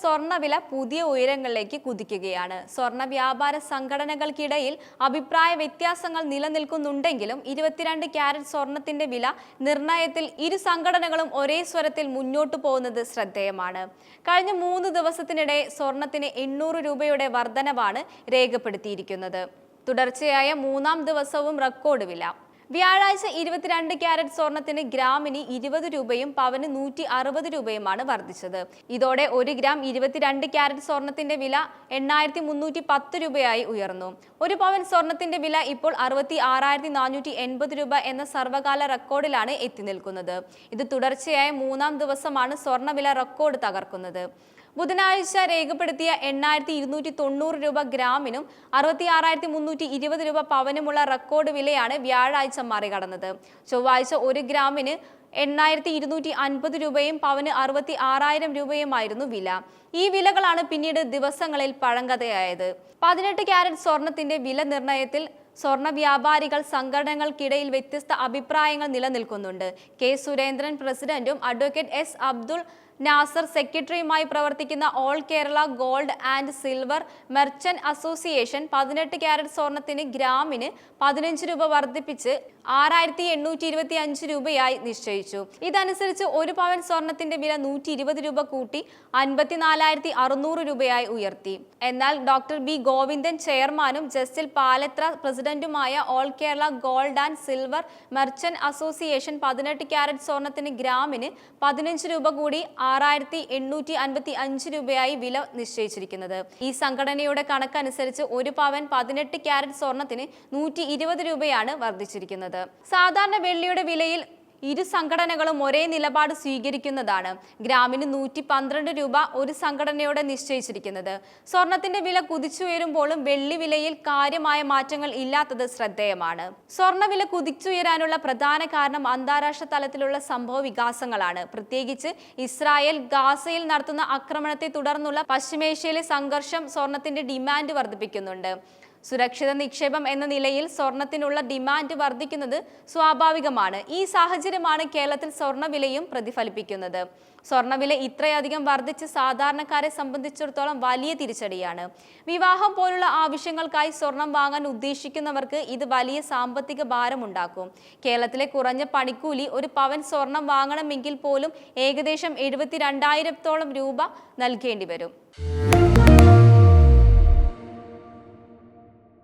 സ്വർണവില പുതിയ ഉയരങ്ങളിലേക്ക് കുതിക്കുകയാണ്. സ്വർണ വ്യാപാര സംഘടനകൾക്കിടയിൽ അഭിപ്രായ വ്യത്യാസങ്ങൾ നിലനിൽക്കുന്നുണ്ടെങ്കിലും ഇരുപത്തിരണ്ട് ക്യാരറ്റ് സ്വർണത്തിന്റെ വില നിർണയത്തിൽ ഇരു സംഘടനകളും ഒരേ സ്വരത്തിൽ മുന്നോട്ടു പോകുന്നത് ശ്രദ്ധേയമാണ്. കഴിഞ്ഞ മൂന്ന് ദിവസത്തിനിടെ സ്വർണത്തിന് എണ്ണൂറ് രൂപയുടെ വർധനവാണ് രേഖപ്പെടുത്തിയിരിക്കുന്നത്. തുടർച്ചയായ മൂന്നാം ദിവസവും റെക്കോർഡ് വില. വ്യാഴാഴ്ച ഇരുപത്തിരണ്ട് ക്യാരറ്റ് സ്വർണത്തിന് ഗ്രാമിന് ഇരുപത് രൂപയും പവന് നൂറ്റി അറുപത് രൂപയുമാണ് വർദ്ധിച്ചത്. ഇതോടെ ഒരു ഗ്രാം ഇരുപത്തിരണ്ട് ക്യാരറ്റ് സ്വർണത്തിന്റെ വില എണ്ണായിരത്തി മുന്നൂറ്റി പത്ത് രൂപയായി ഉയർന്നു. ഒരു പവൻ സ്വർണത്തിന്റെ വില ഇപ്പോൾ അറുപത്തി ആറായിരത്തി നാനൂറ്റി എൺപത് രൂപ എന്ന സർവകാല റെക്കോർഡിലാണ് എത്തി നിൽക്കുന്നത്. ഇത് തുടർച്ചയായ മൂന്നാം ദിവസമാണ് സ്വർണവില റെക്കോർഡ് തകർക്കുന്നത്. ബുധനാഴ്ച രേഖപ്പെടുത്തിയ എണ്ണായിരത്തി ഇരുന്നൂറ്റി തൊണ്ണൂറ് രൂപ ഗ്രാമിനും അറുപത്തി ആറായിരത്തി മുന്നൂറ്റി ഇരുപത് രൂപ പവനുമുള്ള റെക്കോർഡ് വിലയാണ് വ്യാഴാഴ്ച മറികടന്നത്. ചൊവ്വാഴ്ച ഒരു ഗ്രാമിന് എണ്ണായിരത്തി ഇരുന്നൂറ്റി അൻപത് രൂപയും പവന് അറുപത്തി ആറായിരം രൂപയുമായിരുന്നു വില. ഈ വിലകളാണ് പിന്നീട് ദിവസങ്ങളിൽ പഴങ്കഥയായത്. പതിനെട്ട് ക്യാരറ്റ് സ്വർണത്തിന്റെ വില നിർണയത്തിൽ സ്വർണ വ്യാപാരികൾ സംഘടനകൾക്കിടയിൽ വ്യത്യസ്ത അഭിപ്രായങ്ങൾ നിലനിൽക്കുന്നുണ്ട്. കെ സുരേന്ദ്രൻ പ്രസിഡന്റും അഡ്വക്കേറ്റ് എസ് അബ്ദുൾ നാസർ സെക്രട്ടറിയുമായി പ്രവർത്തിക്കുന്ന all Kerala gold and silver merchant association പതിനെട്ട് ക്യാരറ്റ് സ്വർണത്തിന് ഗ്രാമിന് പതിനഞ്ച് രൂപ വർദ്ധിപ്പിച്ച് ആറായിരത്തി എണ്ണൂറ്റി ഇരുപത്തി അഞ്ച് രൂപയായി നിശ്ചയിച്ചു. ഇതനുസരിച്ച് ഒരു പവൻ സ്വർണത്തിന്റെ വില നൂറ്റി ഇരുപത് രൂപ കൂട്ടി അൻപത്തിനാലായിരത്തി അറുന്നൂറ് രൂപയായി ഉയർത്തി. എന്നാൽ ഡോക്ടർ ബി ഗോവിന്ദൻ ചെയർമാനും ജസ്റ്റിൽ പാലത്ര പ്രസിഡന്റുമായ all Kerala gold and silver merchant association പതിനെട്ട് ക്യാരറ്റ് സ്വർണത്തിന് ഗ്രാമിന് പതിനഞ്ച് രൂപ കൂടി ആറായിരത്തി എണ്ണൂറ്റി അൻപത്തി അഞ്ച് രൂപയായി വില നിശ്ചയിച്ചിരിക്കുന്നത്. ഈ സംഘടനയുടെ കണക്കനുസരിച്ച് ഒരു പവൻ പതിനെട്ട് ക്യാരറ്റ് സ്വർണത്തിന് നൂറ്റി ഇരുപത് രൂപയാണ് വർദ്ധിച്ചിരിക്കുന്നത്. സാധാരണ വെള്ളിയുടെ വിലയിൽ ഇരു സംഘടനകളും ഒരേ നിലപാട് സ്വീകരിക്കുന്നതാണ്. ഗ്രാമിന് നൂറ്റി പന്ത്രണ്ട് രൂപ ഒരു സംഘടനയോടെ നിശ്ചയിച്ചിരിക്കുന്നത്. സ്വർണത്തിന്റെ വില കുതിച്ചുയരുമ്പോഴും വെള്ളി വിലയിൽ കാര്യമായ മാറ്റങ്ങൾ ഇല്ലാത്തത് ശ്രദ്ധേയമാണ്. സ്വർണവില കുതിച്ചുയരാനുള്ള പ്രധാന കാരണം അന്താരാഷ്ട്ര തലത്തിലുള്ള സംഭവ വികാസങ്ങളാണ്. പ്രത്യേകിച്ച് ഇസ്രായേൽ ഗാസയിൽ നടത്തുന്ന ആക്രമണത്തെ തുടർന്നുള്ള പശ്ചിമേഷ്യയിലെ സംഘർഷം സ്വർണത്തിന്റെ ഡിമാൻഡ് വർദ്ധിപ്പിക്കുന്നുണ്ട്. സുരക്ഷിത നിക്ഷേപം എന്ന നിലയിൽ സ്വർണത്തിനുള്ള ഡിമാൻഡ് വർദ്ധിക്കുന്നത് സ്വാഭാവികമാണ്. ഈ സാഹചര്യമാണ് കേരളത്തിൽ സ്വർണവിലയും പ്രതിഫലിപ്പിക്കുന്നത്. സ്വർണവില ഇത്രയധികം വർദ്ധിച്ച് സാധാരണക്കാരെ സംബന്ധിച്ചിടത്തോളം വലിയ തിരിച്ചടിയാണ്. വിവാഹം പോലുള്ള ആവശ്യങ്ങൾക്കായി സ്വർണം വാങ്ങാൻ ഉദ്ദേശിക്കുന്നവർക്ക് ഇത് വലിയ സാമ്പത്തിക ഭാരമുണ്ടാക്കും. കേരളത്തിലെ കുറഞ്ഞ പണിക്കൂലി ഒരു പവൻ സ്വർണം വാങ്ങണമെങ്കിൽ പോലും ഏകദേശം എഴുപത്തി രണ്ടായിരത്തോളം രൂപ നൽകേണ്ടി വരും.